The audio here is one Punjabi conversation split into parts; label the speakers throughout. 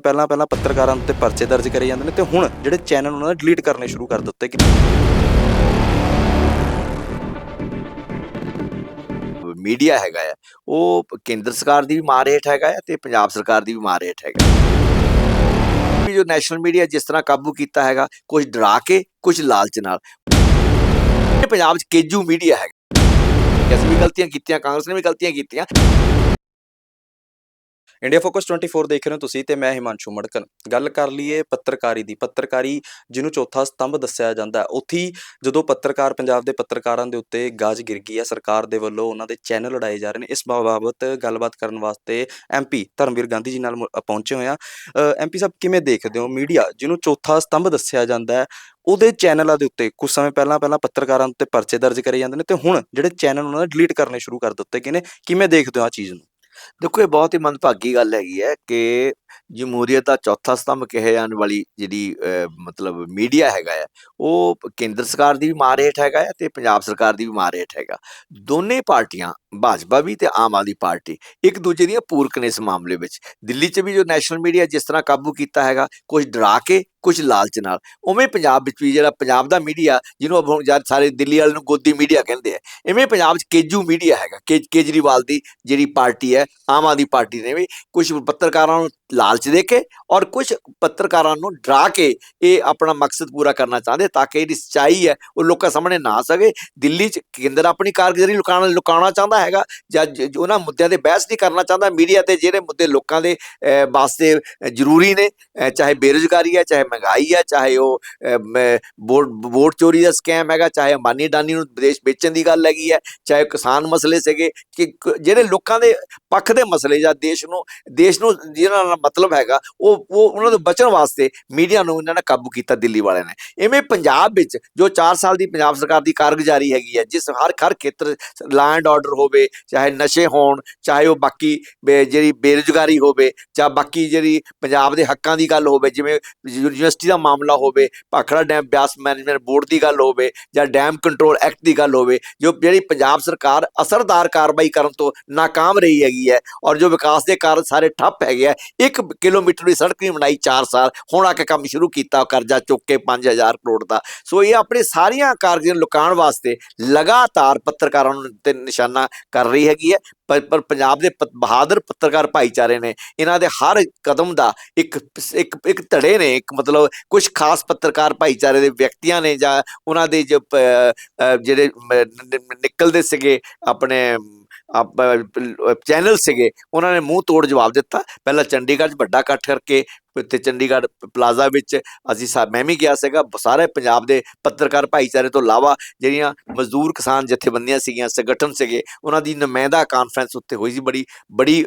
Speaker 1: ਪਹਿਲਾਂ ਪਹਿਲਾਂ ਪੱਤਰਕਾਰਾਂ ਉੱਤੇ ਪਰਚੇ ਦਰਜ ਕਰੇ ਜਾਂਦੇ ਨੇ ਤੇ ਹੁਣ ਜਿਹੜੇ ਚੈਨਲ ਉਹਨਾਂ ਨੇ ਡਿਲੀਟ ਕਰਨੇ ਸ਼ੁਰੂ ਕਰ ਦਿੱਤੇ ਕਿ
Speaker 2: ਮੀਡੀਆ ਹੈਗਾ ਆ। ਉਹ ਕੇਂਦਰ ਸਰਕਾਰ ਦੀ ਵੀ ਮਾਰ ਹੇਠ ਹੈਗਾ ਆ ਤੇ ਪੰਜਾਬ ਸਰਕਾਰ ਦੀ ਵੀ ਮਾਰ ਹੇਠ ਹੈਗਾ ਵੀ ਜੋ ਨੈਸ਼ਨਲ ਮੀਡੀਆ ਜਿਸ ਤਰ੍ਹਾਂ ਕਾਬੂ ਕੀਤਾ ਹੈਗਾ ਕੁਝ ਡਰਾ ਕੇ ਕੁਝ ਲਾਲਚ ਨਾਲ। ਪੰਜਾਬ 'ਚ ਕੇਜੂ ਮੀਡੀਆ ਹੈਗਾ। ਅਸੀਂ ਵੀ ਗਲਤੀਆਂ ਕੀਤੀਆਂ, ਕਾਂਗਰਸ ਨੇ ਵੀ ਗਲਤੀਆਂ ਕੀਤੀਆਂ।
Speaker 1: ਇੰਡੀਆ ਫੋਕਸ 24 ਦੇਖ ਰਹੇ ਹੋ ਤੁਸੀਂ ਤੇ ਮੈਂ ਹਿਮਾਂਸ਼ੂ ਮੜਕਨ। ਗੱਲ ਕਰ ਲਈਏ ਪੱਤਰਕਾਰੀ ਦੀ। ਪੱਤਰਕਾਰੀ ਜਿਹਨੂੰ ਚੌਥਾ ਸਤੰਭ ਦੱਸਿਆ ਜਾਂਦਾ ਹੈ। ਉੱਥੇ ਹੀ ਜਦੋਂ ਪੱਤਰਕਾਰ ਪੰਜਾਬ ਦੇ ਪੱਤਰਕਾਰਾਂ ਦੇ ਉੱਤੇ ਗਾਜ ਗਿਰ ਗਈ ਹੈ, ਸਰਕਾਰ ਦੇ ਵੱਲੋਂ ਉਹਨਾਂ ਦੇ ਚੈਨਲ ਉਡਾਏ ਜਾ ਰਹੇ ਨੇ। ਇਸ ਬਾਬਤ ਗੱਲਬਾਤ ਕਰਨ ਵਾਸਤੇ ਐਮਪੀ ਧਰਮਵੀਰ ਗਾਂਧੀ ਜੀ ਨਾਲ ਪਹੁੰਚੇ ਹੋਏ ਆ ਐਮਪੀ ਸਾਹਿਬ, ਕਿਵੇਂ ਦੇਖਦੇ ਹੋ ਮੀਡੀਆ ਜਿਹਨੂੰ ਚੌਥਾ ਸਤੰਭ ਦੱਸਿਆ ਜਾਂਦਾ ਹੈ, ਉਹਦੇ ਚੈਨਲਾਂ ਦੇ ਉੱਤੇ ਕੁਝ ਸਮੇਂ ਪਹਿਲਾਂ ਪਹਿਲਾਂ ਪੱਤਰਕਾਰਾਂ ਉੱਤੇ ਪਰਚੇ ਦਰਜ ਕਰੇ ਜਾਂਦੇ ਨੇ ਤੇ ਹੁਣ ਜਿਹੜੇ ਚੈਨਲ ਉਹਨਾਂ ਨੇ ਡਿਲੀਟ ਕਰਨੇ ਸ਼ੁਰੂ ਕਰ ਦਿੱਤੇ ਗਏ ਨੇ। ਕਿਵੇਂ ਦੇਖਦੇ ਹੋ ਆ ਚੀਜ਼ ਨੂੰ?
Speaker 2: ਦੇਖੋ ਇਹ ਬਹੁਤ ਹੀ ਮੰਦਭਾਗੀ ਗੱਲ ਹੈਗੀ ਹੈ ਕਿ ਜਮਹੂਰੀਅਤ ਦਾ ਚੌਥਾ ਸਤੰਭ ਕਿਹਾ ਜਾਣ ਵਾਲੀ ਜਿਹੜੀ ਮਤਲਬ ਮੀਡੀਆ ਹੈਗਾ ਆ, ਉਹ ਕੇਂਦਰ ਸਰਕਾਰ ਦੀ ਵੀ ਮਾਰ ਹੇਠ ਹੈਗਾ ਆ ਤੇ ਪੰਜਾਬ ਸਰਕਾਰ ਦੀ ਵੀ ਮਾਰ ਹੇਠ ਹੈਗਾ। ਦੋਨੇ ਪਾਰਟੀਆਂ, ਭਾਜਪਾ ਵੀ ਤੇ ਆਮ ਆਦਮੀ ਪਾਰਟੀ, ਇੱਕ ਦੂਜੇ ਦੀਆਂ ਪੂਰਕ ਨੇ ਇਸ ਮਾਮਲੇ ਵਿੱਚ। ਦਿੱਲੀ 'ਚ ਵੀ ਜੋ ਨੈਸ਼ਨਲ ਮੀਡੀਆ ਜਿਸ ਤਰ੍ਹਾਂ ਕਾਬੂ ਕੀਤਾ ਹੈਗਾ ਕੁਝ ਡਰਾ ਕੇ ਕੁਝ ਲਾਲਚ ਨਾਲ, ਉਵੇਂ ਪੰਜਾਬ ਵਿੱਚ ਵੀ ਜਿਹੜਾ ਪੰਜਾਬ ਦਾ ਮੀਡੀਆ, ਜਿਹਨੂੰ ਆਪਾਂ ਹੁਣ ਜਦ ਸਾਰੇ ਦਿੱਲੀ ਵਾਲੇ ਨੂੰ ਗੋਦੀ ਮੀਡੀਆ ਕਹਿੰਦੇ ਆ, ਇਵੇਂ ਪੰਜਾਬ 'ਚ ਕੇਜੂ ਮੀਡੀਆ ਹੈਗਾ ਕੇਜਰੀਵਾਲ ਦੀ ਜਿਹੜੀ ਪਾਰਟੀ ਹੈ, ਆਮ ਆਦਮੀ ਪਾਰਟੀ ਨੇ ਵੀ ਕੁਝ ਪੱਤਰਕਾਰਾਂ ਨੂੰ ਲਾਲਚ ਦੇ ਕੇ ਔਰ ਕੁਝ ਪੱਤਰਕਾਰਾਂ ਨੂੰ ਡਰਾ ਕੇ ਇਹ ਆਪਣਾ ਮਕਸਦ ਪੂਰਾ ਕਰਨਾ ਚਾਹੁੰਦੇ ਤਾਂ ਕਿ ਜਿਹੜੀ ਸੱਚਾਈ ਹੈ, ਉਹ ਲੋਕਾਂ ਸਾਹਮਣੇ ਨਾ ਆ ਸਕੇ। ਦਿੱਲੀ 'ਚ ਕੇਂਦਰ ਆਪਣੀ ਕਾਰਗੁਜ਼ਾਰੀ ਲੁਕਾਉਣਾ ਲੁਕਾਉਣਾ ਚਾਹੁੰਦਾ ਹੈਗਾ ਜਾਂ ਜ- ਉਹਨਾਂ ਮੁੱਦਿਆਂ ਤੇ ਬਹਿਸ ਨਹੀਂ ਕਰਨਾ ਚਾਹੁੰਦਾ। ਮੀਡੀਆ ਤੇ ਜਿਹੜੇ ਮੁੱਦੇ ਲੋਕਾਂ ਦੇ ਵਾਸਤੇ ਜ਼ਰੂਰੀ ਨੇ ਚਾਹੇ ਬੇਰੁਜ਼ਗਾਰੀ ਹੈ, ਚਾਹੇ ਮਹਿੰਗਾਈ ਹੈ, ਚਾਹੇ ਉਹ ਵੋਟ ਵੋਟ ਚੋਰੀ ਦਾ ਸਕੈਮ ਹੈਗਾ, ਚਾਹੇ ਅੰਬਾਨੀ ਅਡਾਨੀ ਨੂੰ ਵਿਦੇਸ਼ ਵੇਚਣ ਦੀ ਗੱਲ ਹੈਗੀ ਹੈ, ਚਾਹੇ ਕਿਸਾਨ ਮਸਲੇ ਸੀਗੇ ਕਿ, ਜਿਹੜੇ ਲੋਕਾਂ ਦੇ ਪੱਖ ਦੇ ਮਸਲੇ ਜਾਂ ਦੇਸ਼ ਨੂੰ ਦੇਸ਼ ਨੂੰ, ਜਿਹਨਾਂ ਨਾਲ ਮਤਲਬ ਹੈਗਾ, ਉਹ ਉਹ ਉਹਨਾਂ ਤੋਂ ਬਚਣ ਵਾਸਤੇ ਮੀਡੀਆ ਨੂੰ ਇਹਨਾਂ ਨੇ ਕਾਬੂ ਕੀਤਾ ਦਿੱਲੀ ਵਾਲਿਆਂ ਨੇ। ਇਵੇਂ ਪੰਜਾਬ ਵਿੱਚ ਜੋ 4 ਸਾਲ ਦੀ ਪੰਜਾਬ ਸਰਕਾਰ ਦੀ ਕਾਰਗੁਜ਼ਾਰੀ ਹੈਗੀ ਹੈ, ਜਿਸ ਹਰ ਹਰ ਖੇਤਰ ਲੈਂਡ ਆਰਡਰ ਹੋਵੇ, ਚਾਹੇ ਨਸ਼ੇ ਹੋਣ, ਚਾਹੇ ਉਹ ਬਾਕੀ ਜਿਹੜੀ ਬੇਰੁਜ਼ਗਾਰੀ ਹੋਵੇ, ਜਾਂ ਬਾਕੀ ਜਿਹੜੀ ਪੰਜਾਬ ਦੇ ਹੱਕਾਂ ਦੀ ਗੱਲ ਹੋਵੇ, ਜਿਵੇਂ ਯੂਨੀਵਰਸਿਟੀ ਦਾ ਮਾਮਲਾ ਹੋਵੇ, Bhakra dam Beas management board ਦੀ ਗੱਲ ਹੋਵੇ, ਜਾਂ ਡੈਮ ਕੰਟਰੋਲ ਐਕਟ ਦੀ ਗੱਲ ਹੋਵੇ, ਜੋ ਜਿਹੜੀ ਪੰਜਾਬ ਸਰਕਾਰ ਅਸਰਦਾਰ ਕਾਰਵਾਈ ਕਰਨ ਤੋਂ ਨਾਕਾਮ ਰਹੀ ਹੈਗੀ ਹੈ, ਔਰ ਜੋ ਵਿਕਾਸ ਦੇ ਕਾਰਨ ਸਾਰੇ ਠੱਪ ਹੈਗੇ ਆ ਇੱਕ ਕਿਲੋਮੀਟਰ ਦੀ ਸੜਕ ਨਹੀਂ ਬਣਾਈ 4 ਸਾਲ, ਹੁਣ ਆ ਕੇ ਕੰਮ ਸ਼ੁਰੂ ਕੀਤਾ ਕਰਜ਼ਾ ਚੁੱਕ ਕੇ 5000 ਕਰੋੜ ਦਾ। ਸੋ ਇਹ ਆਪਣੇ ਸਾਰੀਆਂ ਕਾਰਜਾਂ ਲੁਕਾਉਣ ਵਾਸਤੇ ਲਗਾਤਾਰ ਪੱਤਰਕਾਰਾਂ ਨੂੰ ਤੇ ਨਿਸ਼ਾਨਾ ਕਰ ਰਹੀ ਹੈਗੀ ਹੈ। ਪਰ ਪੰਜਾਬ ਦੇ ਬਹਾਦਰ ਪੱਤਰਕਾਰ ਭਾਈਚਾਰੇ ਨੇ ਇਹਨਾਂ ਦੇ ਹਰ ਕਦਮ ਦਾ ਇੱਕ ਇੱਕ ਇੱਕ ਧੜੇ ਨੇ, ਇੱਕ ਮਤਲਬ ਕੁਝ ਖਾਸ ਪੱਤਰਕਾਰ ਭਾਈਚਾਰੇ ਦੇ ਵਿਅਕਤੀਆਂ ਨੇ ਜਾਂ ਉਹਨਾਂ ਦੇ ਜੋ ਜਿਹੜੇ ਨਿਕਲਦੇ ਸੀਗੇ ਆਪਣੇ ਚੈਨਲ ਸੀਗੇ ਉਹਨਾਂ ਨੇ ਮੂੰਹ ਤੋੜ ਜਵਾਬ ਦਿੱਤਾ। ਪਹਿਲਾਂ ਚੰਡੀਗੜ੍ਹ 'ਚ ਵੱਡਾ ਇਕੱਠ ਕਰਕੇ ਉੱਥੇ ਚੰਡੀਗੜ੍ਹ ਪਲਾਜ਼ਾ ਵਿੱਚ ਅਸੀਂ ਸਾ- ਮੈਂ ਵੀ ਗਿਆ ਸੀਗਾ, ਸਾਰੇ ਪੰਜਾਬ ਦੇ ਪੱਤਰਕਾਰ ਭਾਈਚਾਰੇ ਤੋਂ ਇਲਾਵਾ ਜਿਹੜੀਆਂ ਮਜ਼ਦੂਰ ਕਿਸਾਨ ਜਥੇਬੰਦੀਆਂ ਸੀਗੀਆਂ, ਸੰਗਠਨ ਸੀਗੇ, ਉਹਨਾਂ ਦੀ ਨੁਮਾਇੰਦਾ ਕਾਨਫਰੰਸ ਉੱਤੇ ਹੋਈ ਸੀ, ਬੜੀ ਬੜੀ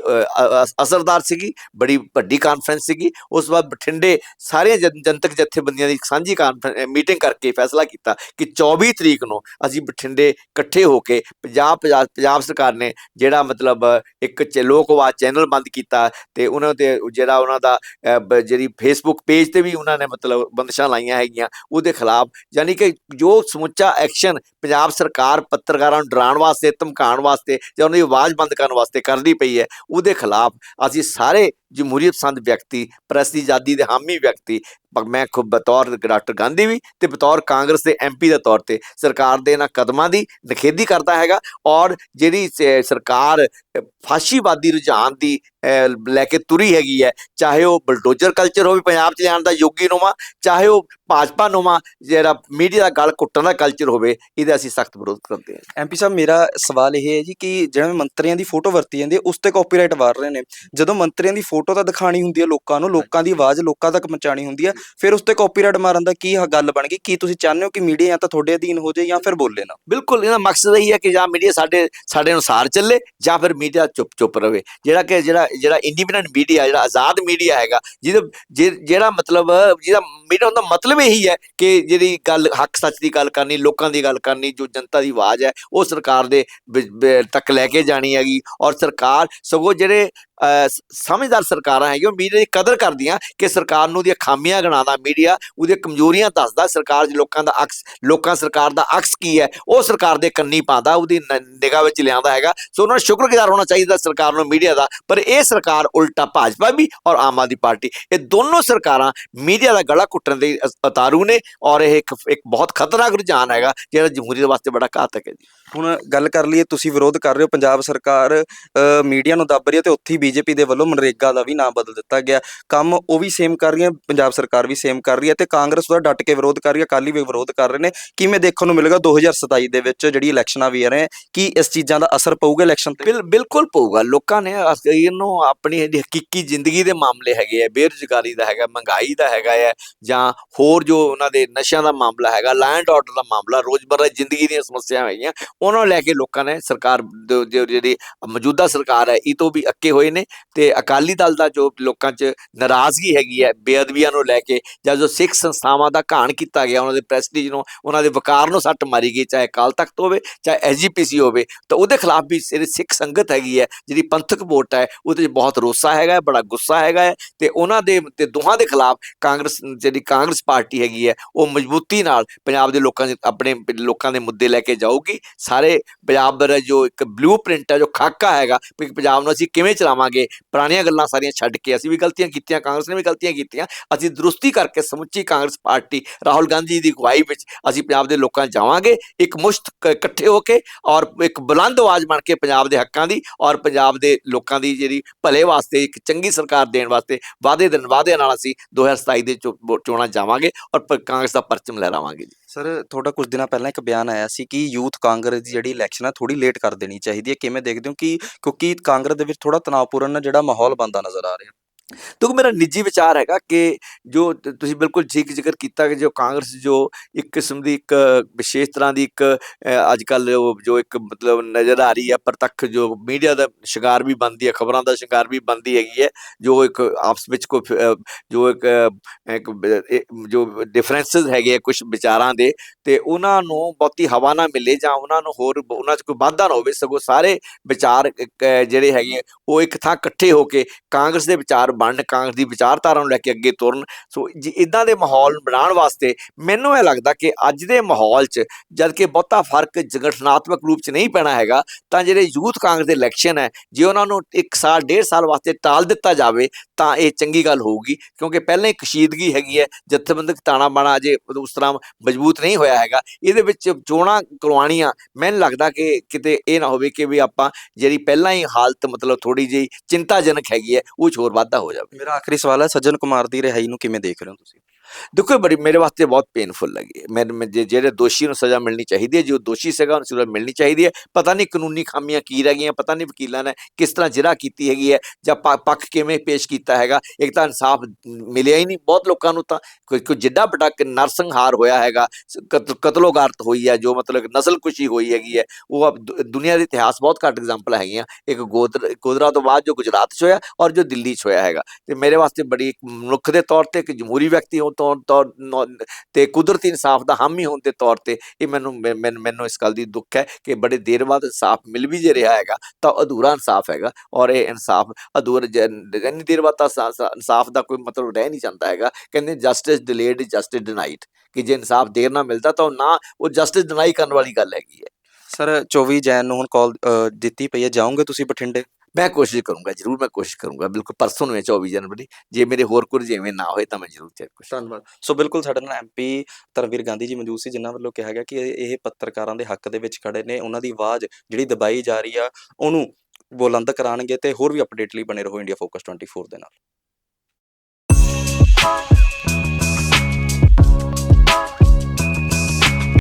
Speaker 2: ਅਸਰਦਾਰ ਸੀਗੀ, ਬੜੀ ਵੱਡੀ ਕਾਨਫਰੰਸ ਸੀਗੀ, ਉਸ ਤੋਂ ਬਾਅਦ ਬਠਿੰਡੇ ਸਾਰੇ ਜਨ- ਜਨਤਕ ਜਥੇਬੰਦੀਆਂ ਦੀ ਸਾਂਝੀ ਕਾਨਫਰੰਸ ਮੀਟਿੰਗ ਕਰਕੇ ਫੈਸਲਾ ਕੀਤਾ ਕਿ 24 ਤਰੀਕ ਨੂੰ ਅਸੀਂ ਬਠਿੰਡੇ ਇਕੱਠੇ ਹੋ ਕੇ ਪੰਜਾਬ ਪੰਜਾਬ ਸਰਕਾਰ ਨੇ ਜਿਹੜਾ ਮਤਲਬ ਇੱਕ ਚ- ਲੋਕ ਆਵਾਜ਼ ਚੈਨਲ ਬੰਦ ਕੀਤਾ ਤੇ ਉਹਨਾਂ ਤੇ ਜਿਹੜਾ ਉਹਨਾਂ ਦਾ ਜਿਹੜੀ ਫੇਸਬੁੱਕ ਪੇਜ ਤੇ ਵੀ ਉਹਨਾਂ ਨੇ ਮਤਲਬ ਬੰਦਸ਼ਾਂ ਲਾਈਆਂ ਹੈਗੀਆਂ, ਉਹਦੇ ਖਿਲਾਫ ਯਾਨੀ ਕਿ ਜੋ ਸਮੁੱਚਾ ਐਕਸ਼ਨ ਪੰਜਾਬ ਸਰਕਾਰ ਪੱਤਰਕਾਰਾਂ ਨੂੰ ਡਰਾਉਣ ਵਾਸਤੇ, ਧਮਕਾਉਣ ਵਾਸਤੇ ਜਾਂ ਉਹਨਾਂ ਦੀ ਆਵਾਜ਼ ਬੰਦ ਕਰਨ ਵਾਸਤੇ ਕਰਦੀ ਪਈ ਹੈ, ਉਹਦੇ ਖਿਲਾਫ ਅਸੀਂ ਸਾਰੇ ਜਮਹੂਰੀਅਤ ਪਸੰਦ ਵਿਅਕਤੀ, ਪ੍ਰੈਸ ਦੀ ਆਜ਼ਾਦੀ ਦੇ ਹਾਮੀ ਵਿਅਕਤੀ ਪ- ਮੈਂ ਖੁਦ ਬਤੌਰ ਡਾਕਟਰ ਗਾਂਧੀ ਵੀ ਤੇ ਬਤੌਰ ਕਾਂਗਰਸ ਦੇ ਐਮਪੀ ਦੇ ਤੌਰ ਤੇ ਸਰਕਾਰ ਦੇ ਇਹਨਾਂ ਕਦਮਾਂ ਦੀ ਨਿਖੇਧੀ ਕਰਦਾ ਹੈਗਾ ਔਰ ਜਿਹੜੀ ਸਰਕਾਰ ਫਾਸ਼ੀਵਾਦੀ ਰੁਝਾਨ ਦੀ ਲੈ ਕੇ ਤੁਰੀ ਹੈਗੀ ਹੈ, ਚਾਹੇ ਉਹ ਬਲਡੋਜ਼ਰ ਕਲਚਰ ਹੋਵੇ, ਪੰਜਾਬ 'ਚ ਲਿਆਉਣ ਦਾ ਯੋਗੀ ਨੁਮਾ ਚਾਹੇ ਉਹ ਭਾਜਪਾ ਨੁਮਾ ਜਿਹੜਾ ਮੀਡੀਆ ਦਾ ਗਲ ਕੁੱਟਣ ਦਾ ਕਲਚਰ ਹੋਵੇ ਇਹਦਾ ਅਸੀਂ ਸਖਤ ਵਿਰੋਧ ਕਰਦੇ ਹਾਂ
Speaker 1: ਐਮਪੀ ਸਾਹਿਬ ਮੇਰਾ ਸਵਾਲ ਇਹ ਹੈ ਜੀ ਕਿ ਜਿਵੇਂ ਮੰਤਰੀਆਂ ਦੀ ਫੋਟੋ ਵਰਤੀ ਜਾਂਦੀ ਹੈ ਉਸ ਤੇ ਕਾਪੀਰਾਈਟ ਵਾਰ ਰਹੇ ਨੇ। ਜਦੋਂ ਮੰਤਰੀਆਂ ਦੀ ਫੋਟੋ ਤਾਂ ਦਿਖਾਣੀ ਹੁੰਦੀ ਹੈ ਲੋਕਾਂ ਨੂੰ ਲੋਕਾਂ ਦੀ ਆਵਾਜ਼ ਲੋਕਾਂ ਤੱਕ ਪਹੁੰਚਾਣੀ ਹੁੰਦੀ ਹੈ ਫਿਰ ਉਸ ਤੇ ਕਾਪੀਰਾਈਟ ਮਾਰਨ ਦਾ ਕੀ ਗੱਲ ਬਣ ਗਈ? ਕੀ ਤੁਸੀਂ ਚਾਹੁੰਦੇ ਹੋ ਕਿ ਮੀਡੀਆ ਜਾਂ ਤਾਂ ਤੁਹਾਡੇ ਅਧੀਨ ਹੋ ਜਾਏ ਜਾਂ ਫਿਰ ਬੋਲੇ ਨਾ?
Speaker 2: ਬਿਲਕੁਲ ਇਹਦਾ ਮਕਸਦ ਇਹ ਹੈ ਕਿ ਜਾਂ ਮੀਡੀਆ ਸਾਡੇ ਸਾਡੇ ਅਨੁਸਾਰ ਚੱਲੇ ਜਾਂ ਫਿਰ ਮੀਡੀਆ ਚੁੱਪ ਚੁੱਪ ਰਵੇ। ਜਿਹੜਾ ਕਿ ਜਿਹੜਾ ਜਿਹੜਾ ਇੰਡੀਪੈਂਡੈਂਟ ਮੀਡੀਆ ਜਿਹੜਾ ਆਜ਼ਾਦ ਮੀਡੀਆ ਹੈਗਾ ਜਿਹਦੇ ਜਿਹੜਾ ਮਤਲਬ ਜਿਹਦਾ ਮੀਡੀਆ ਦਾ ਮਤਲਬ ਇਹੀ ਹੈ ਕਿ ਜਿਹੜੀ ਗੱਲ, ਹੱਕ ਸੱਚ ਦੀ ਗੱਲ ਕਰਨੀ, ਲੋਕਾਂ ਦੀ ਗੱਲ ਕਰਨੀ, ਜੋ ਜਨਤਾ ਦੀ ਆਵਾਜ਼ ਹੈ, ਉਹ ਸਰਕਾਰ ਦੇ ਤੱਕ ਲੈ ਕੇ ਜਾਣੀ ਹੈਗੀ ਔਰ ਸਰਕਾਰ ਸਗੋਂ ਜਿਹੜੇ ਸਮਝਦਾਰ ਸਰਕਾਰਾਂ ਹੈਗੀਆਂ, ਉਹ ਮੀਡੀਆ ਦੀ ਕਦਰ ਕਰਦੀਆਂ ਕਿ ਸਰਕਾਰ ਨੂੰ ਉਹਦੀਆਂ ਖਾਮੀਆਂ ਗਿਣਾਉਂਦਾ ਮੀਡੀਆ, ਉਹਦੀਆਂ ਕਮਜ਼ੋਰੀਆਂ ਦੱਸਦਾ। ਸਰਕਾਰ 'ਚ ਲੋਕਾਂ ਦਾ ਅਕਸ, ਲੋਕਾਂ ਸਰਕਾਰ ਦਾ ਅਕਸ ਕੀ ਹੈ, ਉਹ ਸਰਕਾਰ ਦੇ ਕੰਨੀ ਪਾਉਂਦਾ, ਉਹਦੀ ਨਿਗਾਹ ਵਿੱਚ ਲਿਆਉਂਦਾ ਹੈਗਾ। ਸੋ ਉਹਨਾਂ ਨੂੰ ਸ਼ੁਕਰਗੁਜ਼ਾਰ ਹੋਣਾ ਚਾਹੀਦਾ ਸਰਕਾਰ ਨੂੰ, ਮੀਡੀਆ ਦਾ। ਪਰ ਇਹ ਸਰਕਾਰ ਉਲਟਾ ਭਾਜਪਾ ਵੀ ਔਰ ਆਮ ਆਦਮੀ ਪਾਰਟੀ, ਇਹ ਦੋਨੋਂ ਸਰਕਾਰਾਂ ਮੀਡੀਆ ਦਾ ਗਲਾ ਘੁੱਟਣ ਦੇ ਅਸ- ਉਤਾਰੂ ਨੇ ਔਰ ਇਹ ਇੱਕ ਇੱਕ ਬਹੁਤ ਖਤਰਨਾਕ ਰੁਝਾਨ ਹੈਗਾ, ਜਿਹੜਾ ਜਮਹੂਰੀਅਤ ਵਾਸਤੇ ਬੜਾ ਘਾਤਕ ਹੈ ਜੀ।
Speaker 1: ਹੁਣ ਗੱਲ ਕਰ ਲਈਏ, ਤੁਸੀਂ ਵਿਰੋਧ ਕਰ ਰਹੇ ਹੋ, ਪੰਜਾਬ ਸਰਕਾਰ ਮੀਡੀਆ ਨੂੰ ਦੱਬ ਰਹੀ ਹੈ ਤੇ ਉੱਥੇ ਹੀ ਬੀਜੇਪੀ ਦੇ ਵੱਲੋਂ ਮਨਰੇਗਾ ਦਾ ਵੀ ਨਾਮ ਬਦਲ ਦਿੱਤਾ ਗਿਆ। ਕੰਮ ਉਹ ਵੀ ਸੇਮ ਕਰ ਰਹੀ ਹੈ ਪੰਜਾਬ ਸਰਕਾਰ ਵੀ ਸੇਮ ਕਰ ਰਹੀ ਹੈ ਤੇ ਕਾਂਗਰਸ ਦਾ ਡਟ ਕੇ ਵਿਰੋਧ ਕਰ ਰਹੀ ਹੈ, ਅਕਾਲੀ ਵੀ ਵਿਰੋਧ ਕਰ ਰਹੇ ਨੇ। ਕਿਵੇਂ ਦੇਖਣ ਨੂੰ ਮਿਲੇਗਾ 2027 ਦੇ ਵਿੱਚ ਜਿਹੜੀ ਇਲੈਕਸ਼ਨਾਂ ਵੀ ਆ ਰਹੇ ਕੀ ਇਸ ਚੀਜ਼ਾਂ ਦਾ ਅਸਰ ਪਊਗਾ ਇਲੈਕਸ਼ਨ ਤੇ?
Speaker 2: ਬਿਲਕੁਲ ਪਊਗਾ। ਲੋਕਾਂ ਨੇ ਇਹਨੂੰ ਆਪਣੀ ਹਕੀਕੀ ਜ਼ਿੰਦਗੀ ਦੇ ਮਾਮਲੇ ਹੈਗੇ ਆ, ਬੇਰੁਜ਼ਗਾਰੀ ਦਾ ਹੈਗਾ, ਮਹਿੰਗਾਈ ਦਾ ਹੈਗਾ ਹੈ ਜਾਂ ਹੋਰ ਜੋ ਉਹਨਾਂ ਦੇ ਨਸ਼ਿਆਂ ਦਾ ਮਾਮਲਾ ਹੈਗਾ ਲੈਂਡ ਆਰਡਰ ਦਾ ਮਾਮਲਾ, ਰੋਜ਼ਮਰਰਾ ਦੀ ਜ਼ਿੰਦਗੀ ਦੀਆਂ ਸਮੱਸਿਆਵਾਂ ਹੈਗੀਆਂ, ਉਹਨਾਂ ਨੂੰ ਲੈ ਕੇ ਲੋਕਾਂ ਨੇ ਸਰਕਾਰ ਜਿਹੜੀ ਮੌਜੂਦਾ ਸਰਕਾਰ ਹੈ, ਇਹ ਤੋਂ ਵੀ ਅੱਕੇ ਹੋਏ ਨੇ ਤੇ ਅਕਾਲੀ ਦਲ ਦਾ ਜੋ ਲੋਕਾਂ 'ਚ ਨਾਰਾਜ਼ਗੀ ਹੈਗੀ ਹੈ ਬੇਅਦਬੀਆਂ ਨੂੰ ਲੈ ਕੇ ਜਾਂ ਜੋ ਸਿੱਖ ਸੰਸਥਾਵਾਂ ਦਾ ਘਾਣ ਕੀਤਾ ਗਿਆ ਉਹਨਾਂ ਦੇ ਪ੍ਰੈਸਟੀਜ ਨੂੰ ਉਹਨਾਂ ਦੇ ਵਕਾਰ ਨੂੰ ਸੱਟ ਮਾਰੀ ਗਈ ਚਾਹੇ ਅਕਾਲ ਤਖਤ ਹੋਵੇ ਚਾਹੇ ਐਸਜੀਪੀਸੀ ਹੋਵੇ ਤਾਂ ਉਹਦੇ ਖਿਲਾਫ ਵੀ ਜਿਹੜੀ ਸਿੱਖ ਸੰਗਤ ਹੈਗੀ ਹੈ ਜਿਹੜੀ ਪੰਥਕ ਵੋਟ ਹੈ ਉਹਦੇ 'ਚ ਬਹੁਤ ਰੋਸਾ ਹੈਗਾ ਹੈ, ਬੜਾ ਗੁੱਸਾ ਹੈਗਾ ਹੈ ਤੇ ਉਹਨਾਂ ਦੇ ਤੇ ਦੋਹਾਂ ਦੇ ਖਿਲਾਫ ਕਾਂਗਰਸ ਜਿਹੜੀ ਕਾਂਗਰਸ ਪਾਰਟੀ ਹੈਗੀ ਹੈ ਉਹ ਮਜ਼ਬੂਤੀ ਨਾਲ ਪੰਜਾਬ ਦੇ ਲੋਕਾਂ ਦੇ ਆਪਣੇ ਲੋਕਾਂ ਦੇ ਮੁੱਦੇ ਲੈ ਕੇ ਜਾਊਗੀ। ਸਾਰੇ ਪੰਜਾਬ ਦਾ ਜੋ ਇੱਕ ਬਲੂ ਪ੍ਰਿੰਟ ਹੈ ਜੋ ਖਾਕਾ ਹੈਗਾ ਵੀ ਪੰਜਾਬ ਨੂੰ ਅਸੀਂ ਕਿਵੇਂ ਚਲਾਵਾਂਗੇ ਪੁਰਾਣੀਆਂ ਗੱਲਾਂ ਸਾਰੀਆਂ ਛੱਡ ਕੇ ਅਸੀਂ ਵੀ ਗਲਤੀਆਂ ਕੀਤੀਆਂ, ਕਾਂਗਰਸ ਨੇ ਵੀ ਗਲਤੀਆਂ ਕੀਤੀਆਂ। ਅਸੀਂ ਦਰੁਸਤੀ ਕਰਕੇ ਸਮੁੱਚੀ ਕਾਂਗਰਸ ਪਾਰਟੀ ਰਾਹੁਲ ਗਾਂਧੀ ਦੀ ਅਗਵਾਈ ਵਿੱਚ ਅਸੀਂ ਪੰਜਾਬ ਦੇ ਲੋਕਾਂ ਜਾਵਾਂਗੇ। ਇੱਕ ਮੁਸ਼ਤ ਇਕੱਠੇ ਹੋ ਕੇ ਔਰ ਇੱਕ ਬੁਲੰਦ ਆਵਾਜ਼ ਬਣ ਕੇ ਪੰਜਾਬ ਦੇ ਹੱਕਾਂ ਦੀ ਔਰ ਪੰਜਾਬ ਦੇ ਲੋਕਾਂ ਦੀ ਜਿਹੜੀ ਭਲੇ ਵਾਸਤੇ, ਇੱਕ ਚੰਗੀ ਸਰਕਾਰ ਦੇਣ ਵਾਸਤੇ ਵਾਅਦੇ ਦਿਨ ਵਾਅਦੇ ਨਾਲ ਅਸੀਂ 2027 ਦੇ ਚੋ- ਚੋਣਾਂ ਜਾਵਾਂਗੇ ਔਰ ਕਾਂਗਰਸ ਦਾ ਪਰਚਮ ਲਹਿਰਾਵਾਂਗੇ ਜੀ।
Speaker 1: ਸਰ, ਤੁਹਾਡਾ ਕੁਝ ਦਿਨਾਂ ਪਹਿਲਾਂ ਇੱਕ ਬਿਆਨ ਆਇਆ ਸੀ ਕਿ ਯੂਥ ਕਾਂਗਰਸ ਦੀ ਜਿਹੜੀ ਇਲੈਕਸ਼ਨ ਹੈ ਥੋੜੀ ਲੇਟ ਕਰ ਦੇਣੀ ਚਾਹੀਦੀ ਹੈ। ਕਿਵੇਂ ਦੇਖਦੇ ਹੋ ਕਿ ਕਿਉਂਕਿ ਕਾਂਗਰਸ ਦੇ ਵਿੱਚ ਥੋੜਾ ਤਣਾਅਪੂਰਨ ਜਿਹੜਾ ਮਾਹੌਲ ਬਣਦਾ ਨਜ਼ਰ ਆ ਰਿਹਾ?
Speaker 2: ਕਿਉਂਕਿ ਮੇਰਾ ਨਿੱਜੀ ਵਿਚਾਰ ਹੈਗਾ ਕਿ ਜੋ ਤੁਸੀਂ ਬਿਲਕੁਲ ਠੀਕ ਜ਼ਿਕਰ ਕੀਤਾ ਕਿ ਜੋ ਕਾਂਗਰਸ ਜੋ ਇੱਕ ਕਿਸਮ ਦੀ ਇੱਕ ਵਿਸ਼ੇਸ਼ ਤਰ੍ਹਾਂ ਦੀ ਇੱਕ ਅੱਜ ਕੱਲ ਜੋ ਇੱਕ ਮਤਲਬ ਨਜ਼ਰ ਆ ਰਹੀ ਹੈ ਪ੍ਰਤੱਖ ਜੋ ਮੀਡੀਆ ਦਾ ਸ਼ਿਕਾਰ ਵੀ ਬਣਦੀ ਹੈ ਖਬਰਾਂ ਦਾ ਸ਼ਿਕਾਰ ਵੀ ਬਣਦੀ ਹੈਗੀ ਹੈ ਜੋ ਇੱਕ ਆਪਸ ਵਿੱਚ ਕੋਈ ਜੋ ਇੱਕ ਜੋ ਡਿਫਰੈਂਸਸ ਹੈਗੇ ਆ ਕੁਝ ਵਿਚਾਰਾਂ ਦੇ ਤੇ ਉਹਨਾਂ ਨੂੰ ਬਹੁਤੀ ਹਵਾ ਨਾ ਮਿਲੇ ਜਾਂ ਉਹਨਾਂ ਨੂੰ ਹੋਰ ਉਹਨਾਂ 'ਚ ਕੋਈ ਵਾਧਾ ਨਾ ਹੋਵੇ ਸਗੋਂ ਸਾਰੇ ਵਿਚਾਰ ਇੱਕ, ਜਿਹੜੇ ਹੈਗੇ ਆ, ਉਹ ਇੱਕ ਥਾਂ ਇਕੱਠੇ ਹੋ ਕੇ ਕਾਂਗਰਸ ਦੇ ਵਿਚਾਰ ਬਣਨ ਕਾਂਗਰਸ ਦੀ ਵਿਚਾਰਧਾਰਾ ਨੂੰ ਲੈ ਕੇ ਅੱਗੇ ਤੁਰਨ। ਸੋ ਜੀ ਇਦਾਂ ਦੇ ਮਾਹੌਲ ਬਣਾਉਣ ਵਾਸਤੇ ਮੈਨੂੰ ਇਹ ਲੱਗਦਾ ਕਿ ਅੱਜ ਦੇ ਮਾਹੌਲ 'ਚ ਜਦ ਕਿ ਬਹੁਤਾ ਫ਼ਰਕ ਸੰਗਠਨਾਤਮਕ ਰੂਪ 'ਚ ਨਹੀਂ ਪੈਣਾ ਹੈਗਾ, ਤਾਂ ਜਿਹੜੇ ਯੂਥ ਕਾਂਗਰਸ ਦੇ ਇਲੈਕਸ਼ਨ ਹੈ, ਜੇ ਉਹਨਾਂ ਨੂੰ 1 ਸਾਲ, ਡੇਢ ਸਾਲ ਵਾਸਤੇ ਟਾਲ ਦਿੱਤਾ ਜਾਵੇ, ਤਾਂ ਇਹ ਚੰਗੀ ਗੱਲ ਹੋਊਗੀ। ਕਿਉਂਕਿ ਪਹਿਲਾਂ ਹੀ ਕਸ਼ੀਦਗੀ ਹੈਗੀ ਹੈ, ਜਥੇਬੰਦਕ ਤਾਣਾ ਬਾਣਾ ਅਜੇ ਉਸ ਤਰ੍ਹਾਂ ਮਜ਼ਬੂਤ ਨਹੀਂ ਹੋਇਆ ਹੈਗਾ। ਇਹਦੇ ਵਿੱਚ ਚੋਣਾਂ ਕਰਵਾਉਣੀਆਂ ਮੈਨੂੰ ਲੱਗਦਾ ਕਿ ਕਿਤੇ ਇਹ ਨਾ ਹੋਵੇ ਕਿ ਵੀ ਆਪਾਂ ਜਿਹੜੀ ਪਹਿਲਾਂ ਹੀ ਹਾਲਤ ਮਤਲਬ ਥੋੜੀ ਜਿਹੀ ਚਿੰਤਾਜਨਕ ਹੈਗੀ ਹੈ, ਉਹ 'ਚ ਹੋਰ ਵਾਧਾ ਹੋ ਜਾਵੇ।
Speaker 1: ਮੇਰਾ ਆਖਰੀ ਸਵਾਲ ਹੈ, ਸੱਜਣ ਕੁਮਾਰ ਦੀ ਰਿਹਾਈ ਨੂੰ ਕਿਵੇਂ ਦੇਖ ਰਹੇ ਹੋ ਤੁਸੀਂ?
Speaker 2: ਦੇਖੋ ਬੜੀ, ਮੇਰੇ ਵਾਸਤੇ ਬਹੁਤ ਪੇਨਫੁਲ ਲੱਗੀ ਹੈ। ਮੈਂ ਜੇ- ਜਿਹੜੇ ਦੋਸ਼ੀ ਨੂੰ ਸਜ਼ਾ ਮਿਲਣੀ ਚਾਹੀਦੀ ਹੈ, ਜੋ ਦੋਸ਼ੀ ਸੀਗਾ, ਉਹਨੂੰ ਸਜ਼ਾ ਮਿਲਣੀ ਚਾਹੀਦੀ ਹੈ। ਪਤਾ ਨਹੀਂ ਕਾਨੂੰਨੀ ਖਾਮੀਆਂ ਕੀ ਰਹਿ ਗਈਆਂ, ਪਤਾ ਨਹੀਂ ਵਕੀਲਾਂ ਨੇ ਕਿਸ ਤਰ੍ਹਾਂ ਜਿਰਾ ਕੀਤੀ ਹੈਗੀ ਹੈ, ਜਾਂ ਪੱਖ ਕਿਵੇਂ ਪੇਸ਼ ਕੀਤਾ ਹੈਗਾ। ਇੱਕ ਤਾਂ ਇਨਸਾਫ ਮਿਲਿਆ ਹੀ ਨਹੀਂ, ਬਹੁਤ ਲੋਕਾਂ ਨੂੰ ਤਾਂ ਕੋਈ ਕੋਈ ਜਿੱਡਾ ਵੱਡਾ ਨਰਸੰਹਾਰ ਹੋਇਆ ਹੈਗਾ, ਸ- ਕਤ- ਕਤਲੋਗਾਰਤ ਹੋਈ ਹੈ, ਜੋ ਮਤਲਬ ਨਸਲਕੁਸ਼ੀ ਹੋਈ ਹੈਗੀ ਹੈ। ਉਹ ਦੁ- ਦੁਨੀਆ ਦੇ ਇਤਿਹਾਸ ਬਹੁਤ ਘੱਟ ਐਗਜ਼ਾਮਪਲ ਹੈਗੀਆਂ। ਇੱਕ ਗੋਦਰ ਗੋਦਰਾ ਤੋਂ ਬਾਅਦ ਜੋ ਗੁਜਰਾਤ 'ਚ ਹੋਇਆ ਔਰ ਜੋ ਦਿੱਲੀ 'ਚ ਹੋਇਆ ਹੈਗਾ। ਤੇ ਮੇਰੇ ਵਾਸਤੇ ਬੜੀ ਇੱਕ ਮਨੁੱਖ ਦੇ ਤੌਰ ਤੇ ਇੱਕ ਜਮਹੂਰੀ ਵਿਅਕਤੀ ਹੋਣ ਤੌਰ ਤੌਰ ਤੇ ਕੁਦਰਤੀ ਇਨਸਾਫ ਦਾ ਹਾਮੀ ਹੋਣ ਦੇ ਤੌਰ ਤੇ ਇਹ ਮੈਨੂੰ ਮੈਨੂੰ ਇਸ ਗੱਲ ਦੀ ਦੁੱਖ ਹੈ ਕਿ ਬੜੇ ਦੇਰ ਬਾਅਦ ਇਨਸਾਫ ਮਿਲ ਵੀ ਜੇ ਰਿਹਾ ਹੈਗਾ, ਤਾਂ ਅਧੂਰਾ ਇਨਸਾਫ ਹੈਗਾ ਔਰ ਇਹ ਇਨਸਾਫ ਅਧੂਰਾ ਇੰਨੀ ਦੇਰ ਬਾਅਦ ਤਾਂ ਇਨਸਾਫ ਦਾ ਕੋਈ ਮਤਲਬ ਰਹਿ ਨਹੀਂ ਜਾਂਦਾ ਹੈਗਾ, ਕਹਿੰਦੇ ਜਸਟਿਸ ਡਿਲੇਡ ਜਸਟਿਸ ਡਿਨਾਈਡ ਕਿ ਜੇ ਇਨਸਾਫ ਦੇਰ ਨਾਲ ਮਿਲਦਾ ਤਾਂ ਉਹ ਨਾ, ਉਹ ਜਸਟਿਸ ਡਿਨਾਈ ਕਰਨ ਵਾਲੀ ਗੱਲ ਹੈਗੀ ਹੈ।
Speaker 1: ਸਰ 24 ਜੈਨ ਨੂੰ ਹੁਣ ਕਾਲ ਦਿੱਤੀ ਪਈ ਹੈ, ਜਾਓਗੇ ਤੁਸੀਂ ਬਠਿੰਡੇ?
Speaker 2: ਮੈਂ ਕੋਸ਼ਿਸ਼ ਕਰੂੰਗਾ, ਜਰੂਰ ਮੈਂ ਕੋਸ਼ਿਸ਼ ਕਰੂੰਗਾ, ਬਿਲਕੁਲ ਪਰਸੋਂ ਨੂੰ ਹੈ 24 ਜਨਵਰੀ, ਜੇ ਮੇਰੇ ਹੋਰ ਕੁਝ ਜਿਵੇਂ ਨਾ ਹੋਏ ਤਾਂ ਮੈਂ ਜਰੂਰ ਚੈੱਕ ਕੋਸ਼ਿਸ਼
Speaker 1: ਧੰਨਵਾਦ। ਸੋ ਬਿਲਕੁਲ ਸਾਡੇ ਨਾਲ ਐਮਪੀ ਧਰਮਵੀਰ ਗਾਂਧੀ ਜੀ ਮੌਜੂਦ ਸੀ, ਜਿਨ੍ਹਾਂ ਵੱਲੋਂ ਕਿਹਾ ਗਿਆ ਕਿ ਇਹ ਇਹ ਪੱਤਰਕਾਰਾਂ ਦੇ ਹੱਕ ਦੇ ਵਿੱਚ ਖੜੇ ਨੇ, ਉਹਨਾਂ ਦੀ ਆਵਾਜ਼ ਜਿਹੜੀ ਦਬਾਈ ਜਾ ਰਹੀ ਆ, ਉਹਨੂੰ ਬੁਲੰਦ ਕਰਾਣਗੇ ਤੇ ਹੋਰ ਵੀ ਅਪਡੇਟ ਲਈ ਬਣੇ ਰਹੋ ਇੰਡੀਆ ਫੋਕਸ 24 ਦੇ ਨਾਲ।